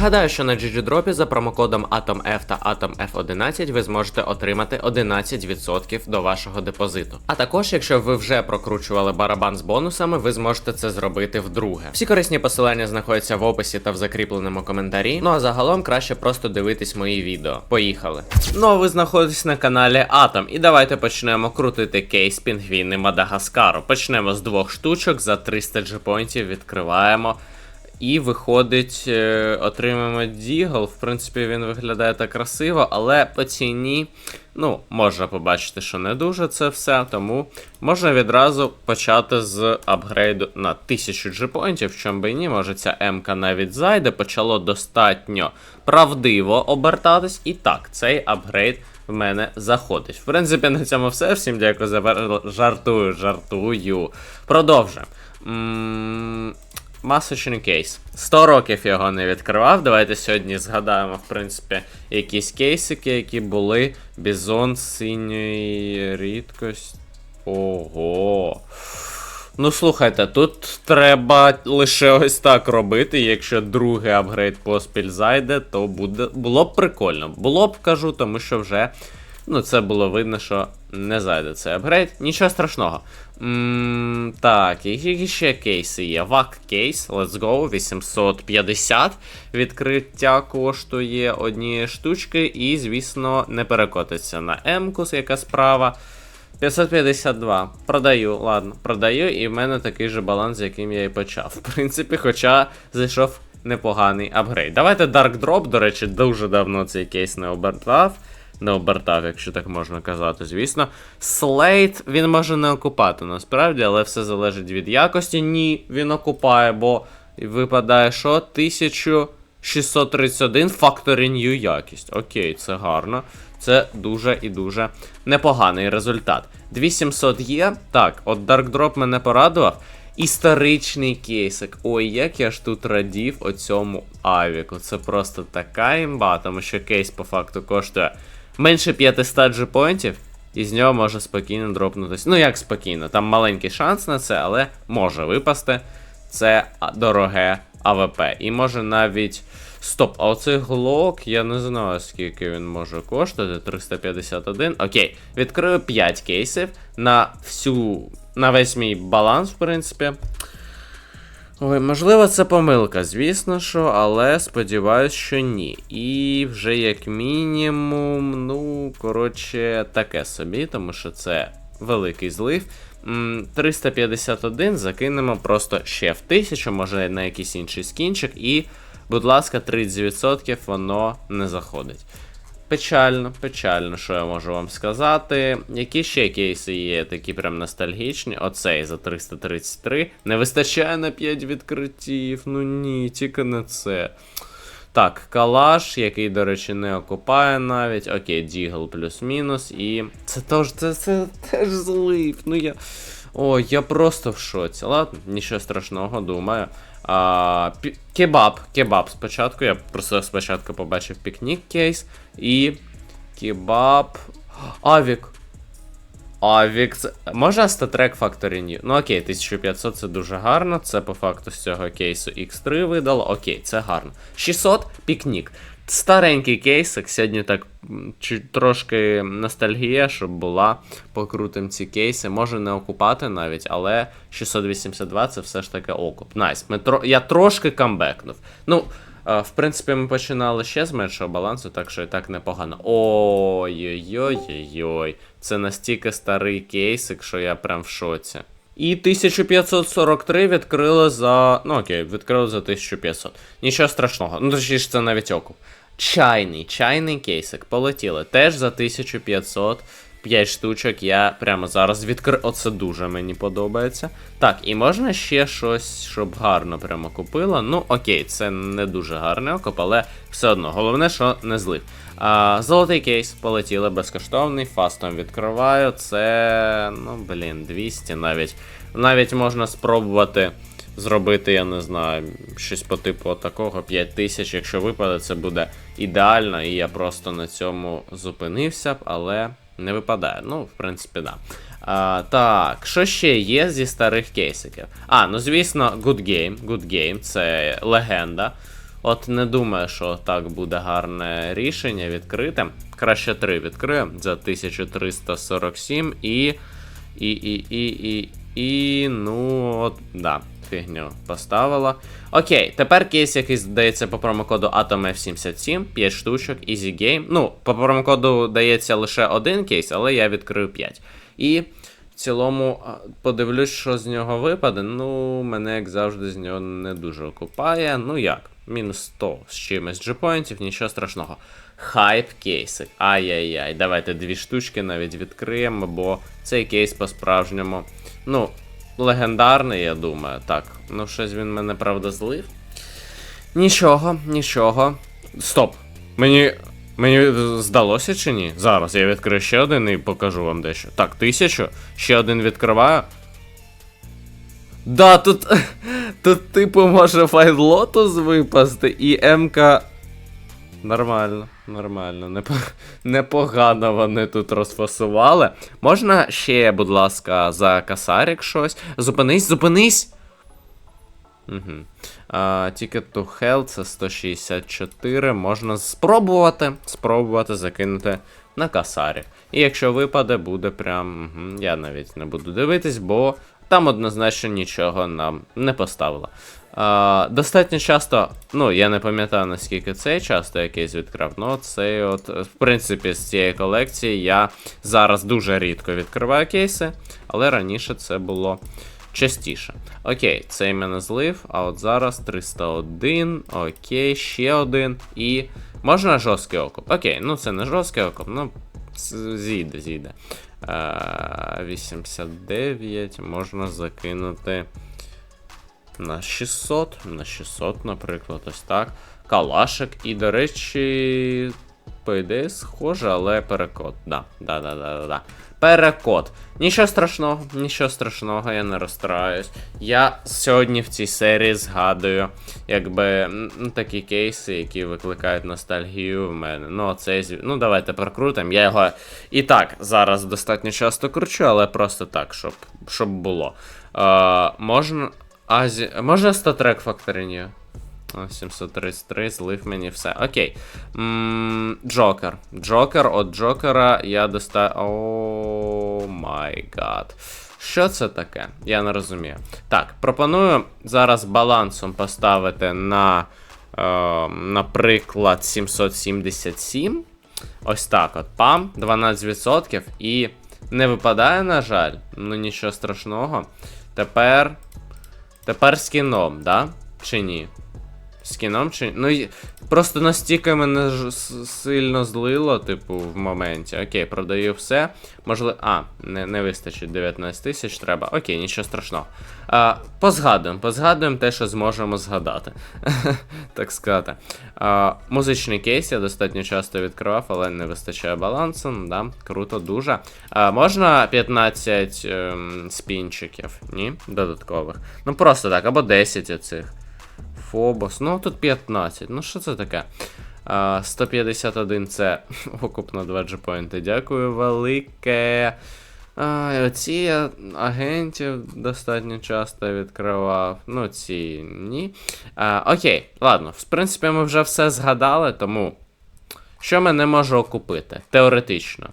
Нагадаю, що на GGDrop за промокодом AtomF та AtomF11 ви зможете отримати 11% до вашого депозиту. А також, якщо ви вже прокручували барабан з бонусами, ви зможете це зробити вдруге. Всі корисні посилання знаходяться в описі та в закріпленому коментарі. Ну а загалом краще просто дивитись мої відео. Поїхали. Ну а ви знаходитесь на каналі Atom, і давайте почнемо крутити кейс пінгвіни Мадагаскару. Почнемо з двох штучок за 300 джепоінтів відкриваємо. І виходить, е, отримаємо Дігл. В принципі, він виглядає так красиво, але по ціні, ну, можна побачити, що не дуже це все. Тому можна відразу почати з апгрейду на 1000 джепоінтів, чим би і ні, може ця М-ка навіть зайде, почало достатньо правдиво обертатись. І так, цей апгрейд в мене заходить. В принципі, на цьому все. Всім дякую за жартую, жартую. Продовжуємо. Масочний кейс. 100 років його не відкривав. Давайте сьогодні згадаємо, в принципі, якісь кейсики, які були. Бізон синьої рідкості. Ого. Ну, слухайте, тут треба лише ось так робити. Якщо другий апгрейд поспіль зайде, то буде було б прикольно. Було б кажу, тому що вже ну, це було видно, що не зайде цей апгрейд. Нічого страшного. М так, які ще кейси є? Вак кейс, let's go, 850. Відкриття коштує однієї штучки, і, звісно, не перекотиться на М-ку, яка справа. 552. Продаю, ладно, продаю, і в мене такий же баланс, з яким я і почав. В принципі, хоча зайшов непоганий апгрейд. Давайте Dark Drop, до речі, дуже давно цей кейс не обертав. Не обертав, якщо так можна казати, звісно. Слейт він може не окупати насправді, але все залежить від якості. Ні, він окупає, бо випадає що? 1631 Factory New якість. Окей, це гарно. Це дуже і дуже непоганий результат. 2700 є. Так, от Dark Drop мене порадував. Історичний кейсик. Ой, як я ж тут радів оцьому авіку. Це просто така імба, тому що кейс по факту коштує менше 500 джепоінтів, і з нього може спокійно дропнутися. Ну, як спокійно, там маленький шанс на це, але може випасти. Це дороге АВП. І може навіть. Стоп, а оцей глок, я не знаю, скільки він може коштувати. 351. Окей, відкрию 5 кейсів на всю. на весь мій баланс, в принципі. Ой, можливо, це помилка, звісно що, але сподіваюсь, що ні. І вже як мінімум, ну, коротше, таке собі, тому що це великий злив. 351 закинемо просто ще в 1000, може на якийсь інший скінчик, і, будь ласка, 30% воно не заходить. Печально, печально, що я можу вам сказати. Які ще кейси є, такі прям ностальгічні. Оцей за 333. Не вистачає на 5 відкриттів. Ну ні, тільки не це. Так, калаш, який, до речі, не окупає навіть. Окей, Дігл плюс-мінус. І. Це теж це, це теж злив. Ну я. Ой, я просто в шоці. Ладно, нічого страшного, думаю. А, кебаб, кебаб спочатку. Я просто спочатку побачив пікнік кейс. І. Кебаб. Авік. Авік. Це... Можна статрек Factory New? Ну окей, 1500 це дуже гарно. Це по факту з цього кейсу X3 видало. Окей, це гарно. 600 пікнік. Старенький кейсик, сьогодні так трошки ностальгія, щоб була. Покрутим ці кейси. Може не окупати навіть, але 682 це все ж таки окуп. Найс. Ми тро... Я трошки камбекнув. Ну, е, в принципі, ми починали ще з меншого балансу, так що і так непогано. Ой-ой-ой-ой-ой. Це настільки старий кейсик, що я прям в шоці. І 1543 відкрили за. Ну окей, відкрили за 1500. Нічого страшного. Ну точніше, це навіть окуп. Чайний, чайний кейсик. Полетіли. Теж за 1500. 5 штучок я прямо зараз відкрив. Оце дуже мені подобається. Так, і можна ще щось, щоб гарно прямо купила. Ну, окей, це не дуже гарний окоп, але все одно. Головне, що не злив. А, золотий кейс полетіли безкоштовний, фастом відкриваю. Це. Ну, блін, 200 навіть. Навіть можна спробувати зробити, я не знаю, щось по типу такого 5000. Якщо випаде, це буде ідеально, і я просто на цьому зупинився б, але не випадає. Ну, в принципі, да. А, так, що ще є зі старих кейсиків? А, ну звісно, Good Game. Good Game, це легенда. От не думаю, що так буде гарне рішення відкрите. Краще 3 відкриємо за 1347 і. І, і, і, і, і, ну, от, да, фігню поставила. Окей, тепер кейс, який здається по промокоду Atom F77, 5 штучок, Easy Game. Ну, по промокоду дається лише один кейс, але я відкрив 5. І в цілому подивлюсь, що з нього випаде. Ну, мене, як завжди, з нього не дуже окупає. Ну як, мінус 100 з чимось джипоінтів, нічого страшного. Хайп кейсик. Ай-яй-яй. Давайте дві штучки навіть відкриємо, бо цей кейс по-справжньому. Ну, легендарний, я думаю. Так, ну щось він мене правда злив. Нічого, нічого. Стоп. Мені. Мені здалося чи ні? Зараз я відкрию ще один і покажу вам дещо. Так, тисячу. Ще один відкриваю. Да, тут. Тут, типу, може Файн Лотус випасти і МК. Нормально, нормально. Непогано вони тут розфасували. Можна ще, будь ласка, за касарик щось. Зупинись, зупинись! Угу. А, Ticket to Hell це 164. Можна спробувати спробувати закинути на касарі. І якщо випаде, буде прям. Угу. Я навіть не буду дивитись, бо там однозначно нічого нам не поставило. Достатньо часто, ну я не пам'ятаю наскільки цей часто якийсь відкрив, ну цей от, в принципі, з цієї колекції я зараз дуже рідко відкриваю кейси, але раніше це було частіше. Окей, цей мене злив, а от зараз 301, окей, ще один. І можна жорсткий окуп. Окей, ну це не жорсткий окуп, ну зійде, зійде. Е, 89 можна закинути на 600, на 600, наприклад, ось так. Калашик. І, до речі, по ідеї, схоже, але перекод. Да, да, да, да, да. Перекод. Нічого страшного, нічого страшного, я не розстраюсь. Я сьогодні в цій серії згадую, якби такі кейси, які викликають ностальгію в мене. Ну, цей Ну, давайте прокрутимо. Я його і так зараз достатньо часто кручу, але просто так, щоб, щоб було. Е, можна. Азі... Можна 100 трек Factory О, 733, злив мені все. Окей. Джокер. Джокер, от Джокера я достаю. О май гад. Що це таке? Я не розумію. Так, пропоную зараз балансом поставити на, е, наприклад, 777. Ось так от. Пам, 12%. І не випадає, на жаль. Ну нічого страшного. Тепер. Тепер з кіном, да? Чи ні? З кіном чи. Ну, просто настільки мене ж сильно злило, типу, в моменті. Окей, продаю все. Можливо. А, не, не вистачить 19 тисяч, треба. Окей, нічого страшного. А, позгадуємо, позгадуємо те, що зможемо згадати. так сказати. А, музичний кейс я достатньо часто відкривав, але не вистачає балансу. Да? Круто, дуже. А, можна 15 ем, спінчиків, ні? Додаткових. Ну просто так, або 10 оцих. Фобос. Ну тут 15. Ну що це таке? А, 151 це окуп на 2 джепоінти. Дякую велике. А, оці я агентів достатньо часто відкривав. Ну, ці ні. А, окей, ладно. В принципі, ми вже все згадали, тому. Що ми не можемо купити? Теоретично.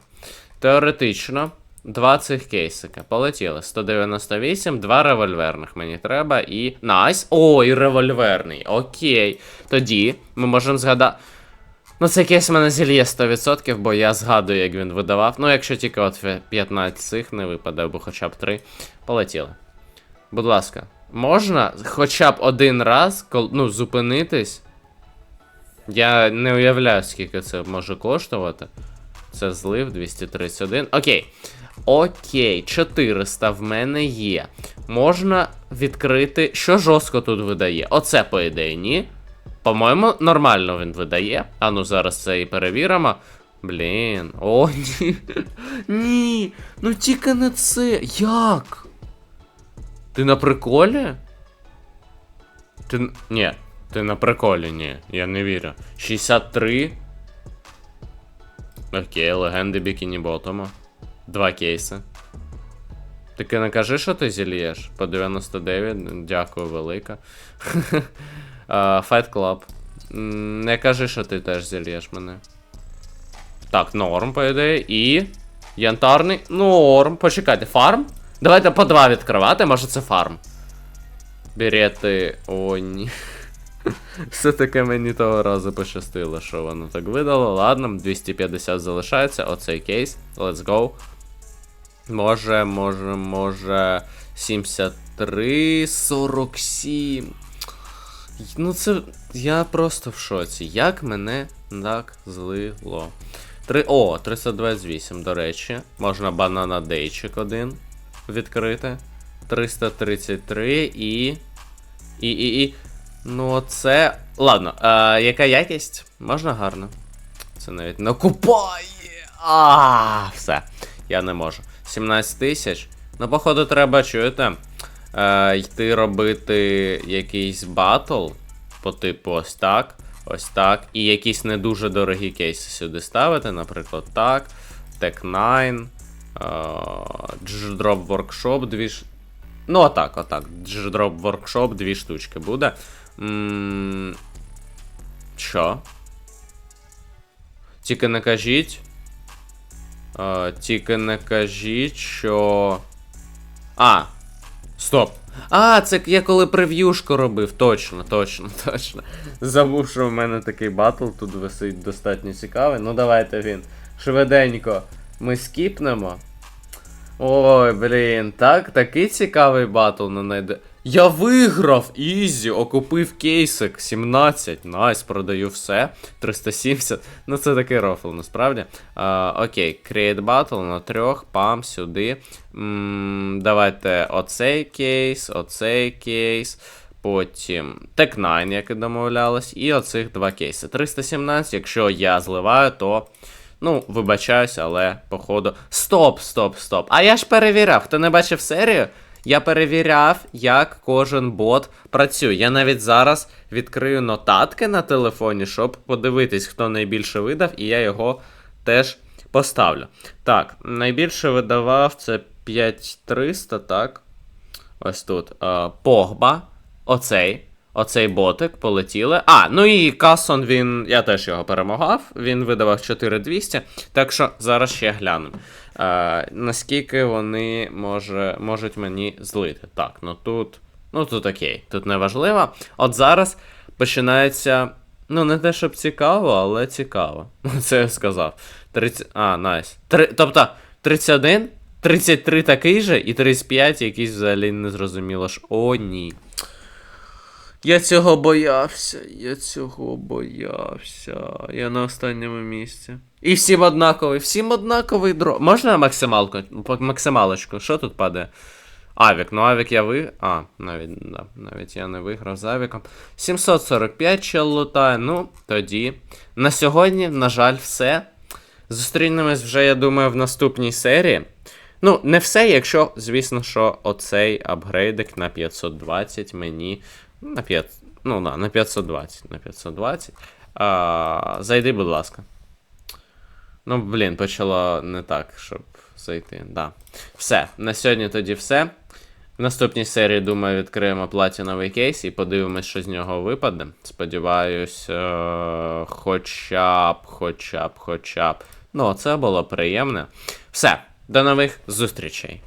Теоретично, два цих кейсика. Полетіли. 198, два револьверних мені треба і. Найс. О, і револьверний. Окей. Тоді ми можемо згадати. Ну, цей кейс в мене зільє 100%, бо я згадую, як він видавав. Ну, якщо тільки от 15 цих не випаде, або хоча б 3. Полетіли. Будь ласка, можна хоча б один раз кол- ну, зупинитись. Я не уявляю, скільки це може коштувати. Це злив 231. Окей. Окей, 400 в мене є. Можна відкрити. Що жорстко тут видає? Оце, по ідеї, ні. По-моєму, нормально він видає. А ну зараз це і перевіримо. Блін. О, ні. Ні. Ну тільки не це. Як? Ти на приколі? Ти. Ні, ти на приколі, ні. Я не вірю. 63. Окей, легенди Бікіні Ботома. Два кейси. Таки не кажи, що ти зільєш. По 99, дякую велике. Fight Club. Не кажи, що ти теж зільєш мене. Так, норм, по ідеї. І. Янтарний. Норм. Почекайте, фарм? Давайте по два відкривати, може це фарм. Берети. О, ні. Все-таки мені того разу пощастило, що воно так видало. Ладно, 250 залишається. Оцей кейс. Let's go. Може, може, може. 73, 47. Ну це. Я просто в шоці. Як мене так злило. Три... О, 328, до речі. Можна банана дейчик один відкрити. 333 і. І. І. і. Ну, це. Ладно, а, яка якість? Можна гарно. Це навіть накупає. А, все. Я не можу. 17 тисяч. Ну, походу, треба, чуєте? Е, йти робити якийсь батл. По типу ось так. Ось так. І якісь не дуже дорогі кейси сюди ставити, наприклад, так. Tech 9. Drop Workshop, дві ж. Ну, отак, отак. Drop Workshop, дві штучки буде. М, Що? Тільки не кажіть. Тільки не кажіть, що. А. Стоп. А, це я коли прев'юшку робив. Точно, точно, точно. Забув, що в мене такий батл тут висить достатньо цікавий. Ну давайте він. Швиденько. Ми скіпнемо. Ой, блін, так, такий цікавий батл на найде. Я виграв! Ізі, окупив кейсик 17. Найс, продаю все. 370. Ну це такий рофл, насправді. А, окей, create battle на трьох, пам, сюди. м давайте оцей кейс, оцей кейс. Потім Tech 9, як і домовлялось, і оцих два кейси. 317, якщо я зливаю, то. Ну, вибачаюсь, але походу. Стоп, стоп, стоп. А я ж перевіряв. Хто не бачив серію? Я перевіряв, як кожен бот працює. Я навіть зараз відкрию нотатки на телефоні, щоб подивитись, хто найбільше видав, і я його теж поставлю. Так, найбільше видавав це 5300, так. Ось тут. Е, Погба. Оцей. Оцей ботик полетіли. А, ну і Касон він. Я теж його перемагав. Він видавав 4200. Так що зараз ще гляну. Е, наскільки вони може, можуть мені злити. Так, ну тут. Ну тут окей, тут не важливо. От зараз починається. Ну, не те, щоб цікаво, але цікаво. Це я сказав. 30... А, найс. Три... Тобто, 31, 33 такий же, і 35 якийсь взагалі не зрозуміло ж. О, ні. Я цього боявся, я цього боявся. Я на останньому місці. І всім однаковий, всім однаковий дро. Можна максималку? Максималочку, що тут падає? Авік, ну Авік я ви. А, навіть, да, навіть я не виграв з Авіком. 745 чел лутає. Ну, тоді. На сьогодні, на жаль, все. Зустрінемось вже, я думаю, в наступній серії. Ну, не все, якщо, звісно, що оцей апгрейдик на 520 мені. На 5. Ну, да, на 520. На 520. А, зайди, будь ласка. Ну, блін, почало не так, щоб зайти. Да. Все, на сьогодні тоді все. В наступній серії, думаю, відкриємо платіновий кейс і подивимось, що з нього випаде. Сподіваюсь, е- хоча б, хоча б, хоча б. Ну, це було приємне. Все, до нових зустрічей.